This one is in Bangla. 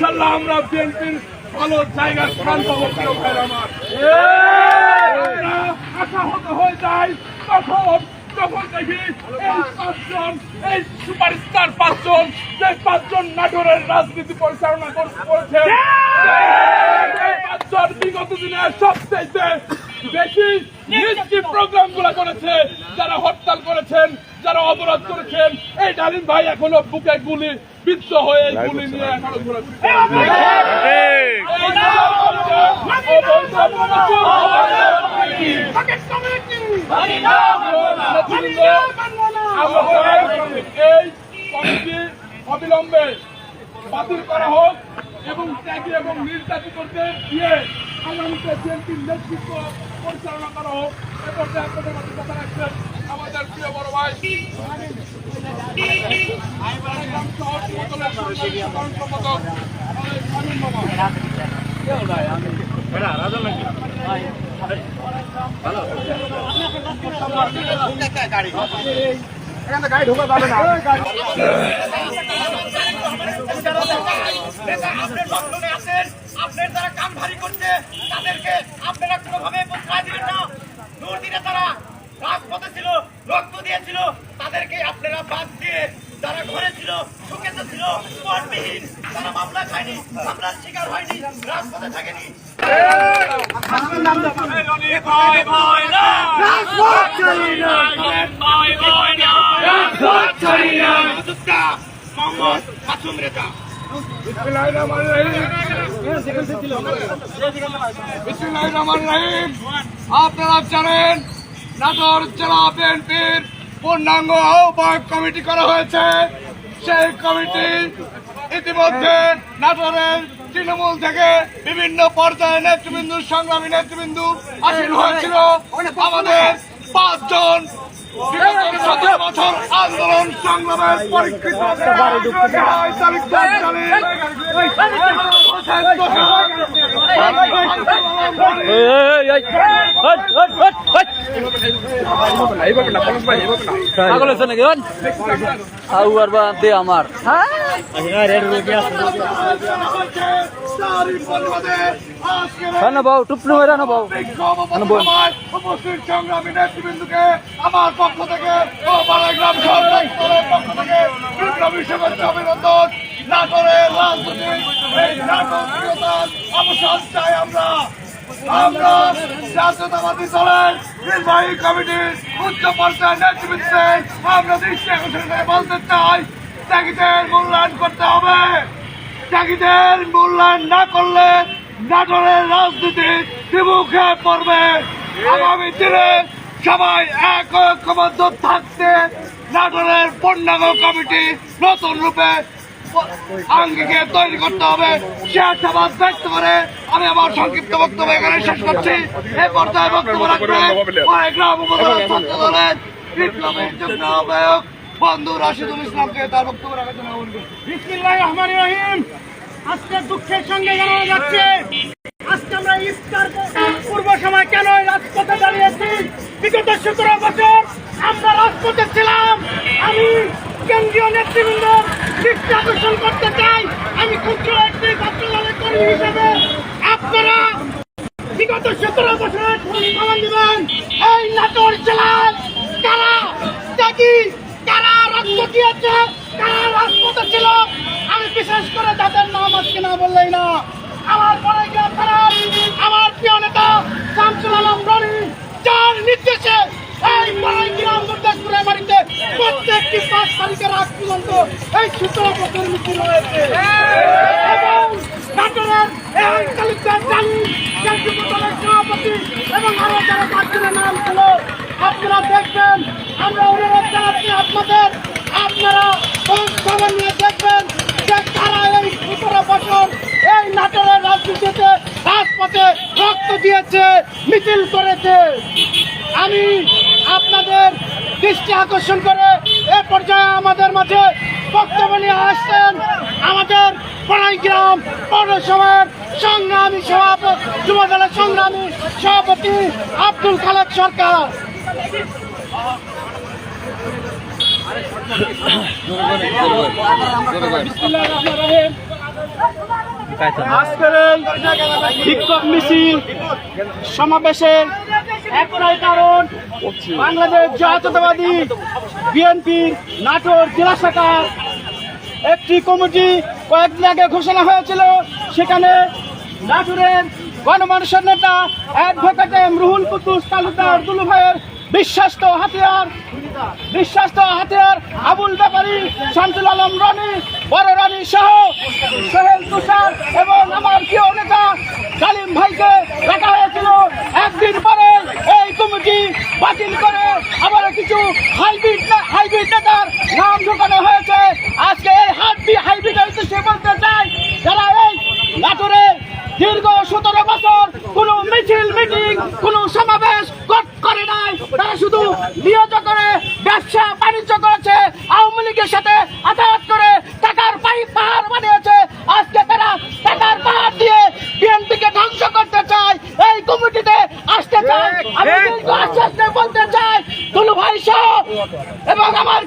ইনশাল্লাহ আমরা বিএনপির ভালো জায়গা স্থান পাবো আমার। আশাহত হয়ে যাই তখন যখন দেখি এই পাঁচজন এই সুপারস্টার পাঁচজন যে পাঁচজন নাটোরের রাজনীতি পরিচালনা পাঁচজন বিগত দিনে সবচেয়ে বেশি মিষ্টি প্রোগ্রামগুলা করেছে যারা হরতাল করেছেন যারা অবরোধ করেছেন এই ডালিম ভাই এখনও বুকে গুলি বিদ্ধ হয়ে এই গুলি নিয়ে এখনও ঘুরে এই! কমিটি অবিলম্বে বাতিল করা হোক এবং ত্যাগী এবং নির্যাতিতদের দিয়ে আগামীতে বিএনপির নেতৃত্ব পরিচালনা করা হোক। এ পর্যায়ে আপনাদের মাঝে কথা রাখছেন আমাদের প্রিয় বড় ভাই। যারা কাম ভারী করছে তাদেরকে আপনারা কোনোভাবে দিবেন না। দুর্দিনে তারা ছিল? রক্ত দিয়েছিল। তাদেরকে আপনারা বাদ দিয়ে যারা ঘরে ছিল, সুখেতে ছিল তারা মামলা খায়নি, মামলার শিকার হয়নি, রাজপথে থাকেনি। আপনারা জানেন নাটোর জেলা বিএনপির পূর্ণাঙ্গ আহ্বায়ক কমিটি করা হয়েছে। সেই কমিটি ইতিমধ্যে নাটোরের তৃণমূল থেকে বিভিন্ন পর্যায়ে নেতৃবৃন্দ সংগ্রামী নেতৃবৃন্দ আসীন হয়েছিল। আমাদের পাঁচজন বছর আন্দোলন সংগ্রামের পরীক্ষিত আমার হ্যাঁ আমার থেকে না চাই আমরা আমরা নির্বাহী কমিটির উচ্চ পর্যায়ের আমরা দৃষ্টি বলতে চাই ত্যাগীদের মূল্যায়ন করতে হবে। ত্যাগীদের মূল্যায়ন না করলে নাটোরের রাজনীতি বিমুখে পড়বে। আগামী দিনে সবাই এক ঐক্যবদ্ধ থাকতে নাটোরের পূর্ণাঙ্গ কমিটি নতুন রূপে আঙ্গিকে তৈরি করতে হবে। সে আশাবাদ ব্যক্ত করে আমি আমার সংক্ষিপ্ত বক্তব্য এখানে শেষ করছি। এই পর্যায়ে বক্তব্য রাখবেন পরে গ্রাম উপজেলা ছাত্র দলের বিপ্লবের জন্য আহ্বায়ক বন্ধু রাশিদুল ইসলামকে তার বক্তব্য রাখার জন্য রহমান রহিম। আজকে দুঃখের সঙ্গে জানানো যাচ্ছে, আজকে আমরা ইফতার পূর্ব সময় কেন রাজপথে দাঁড়িয়েছি? বিগত সতেরো বছর আমরা রাজপথে ছিলাম। আমি কেন্দ্রীয় নেতৃবৃন্দ দৃষ্টি আকর্ষণ করতে চাই। আমি ক্ষুদ্র একটি ছাত্রদলের কর্মী হিসেবে আপনারা বিগত সতেরো বছরের প্রমাণ দিবেন, এই নাটোর জেলায় কারা ত্যাগী কারা দিয়েছে কারা রাজপথে ছিল আমি বিশেষ করে তাদের নাম আজকে না বললেই না। আমার পরে তারা আমার প্রিয় নেতা শামসুল আলম রনি যার নির্দেশে এই বড়াই গ্রাম গুরদাসপুরের বাড়িতে প্রত্যেকটি পাঁচ তারিখের আগ পর্যন্ত এই সতেরো বছর মিছিল হয়েছে এবং নাটোরের এই তালিকার জানি জাতীয় দলের সভাপতি এবং আরও যারা পাঁচজনের নাম ছিল আপনারা দেখবেন আমরা অনুরোধ জানাচ্ছি আপনাদের আপনারা খোঁজ খবর নিয়ে দেখবেন যে তারা এই সতেরো বছর এই নাটোরের রাজনীতিতে রাজপথে রক্ত দিয়েছে মিছিল করেছে। আমি আপনাদের দৃষ্টি আকর্ষণ করে এ পর্যায়ে আমাদের মাঝে বক্তব্য নিয়ে আসছেন আমাদের পড়াই গ্রাম পৌরসভার সংগ্রামী সভাপতি যুবদলের সংগ্রামী সভাপতি আব্দুল খালেক সরকার। বিসমিল্লাহির রহমানির রহিম। আজকের বিক্ষোভ মিছিল সমাবেশের একটাই কারণ, বাংলাদেশ জাতীয়তাবাদী বিএনপি নাটোর জেলা শাখার একটি কমিটি কয়েকদিন আগে ঘোষণা হয়েছিল, সেখানে নাটোরের গণমানুষের নেতা অ্যাডভোকেট এম রুহুল কুতুস তালুকদার দুলু ভাইয়ের বিশ্বাস্ত হাতিয়ার বিশ্বাস্ত হাতিয়ার আবুল ব্যাপারী, শামসুল আলম রনি, বড় রানী সহ সোহেল তুষার এবং আমার প্রিয় নেতা সালিম ভাইকে রাখা হয়েছিল। একদিন পরে এই কমিটি বাতিল করে আবার কিছু হাইব্রিড হাইব্রিড নেতার নাম ঢোকানো হয়েছে। আজকে এই হাইব্রিড হাইব্রিডের উদ্দেশ্যে বলতে চাই যারা এই নাটোরে দীর্ঘ সতেরো বছর কোনো মিছিল, মিটিং, কোনো সমাবেশ কর- করে নাই তারা শুধু নিয়োগ করে ব্যবসা বাণিজ্য করেছে আওয়ামী লীগের সাথে আদালত করে টাকার পাই পাহাড় বানিয়েছে। আজকে তারা টাকার পাহাড় দিয়ে বিএনপিকে ধ্বংস করতে চায়। এই কমিটিতে আসতে চায়। আমি কিন্তু আস্তে আস্তে বলতে চাই দুলু ভাই সহ এবং আমার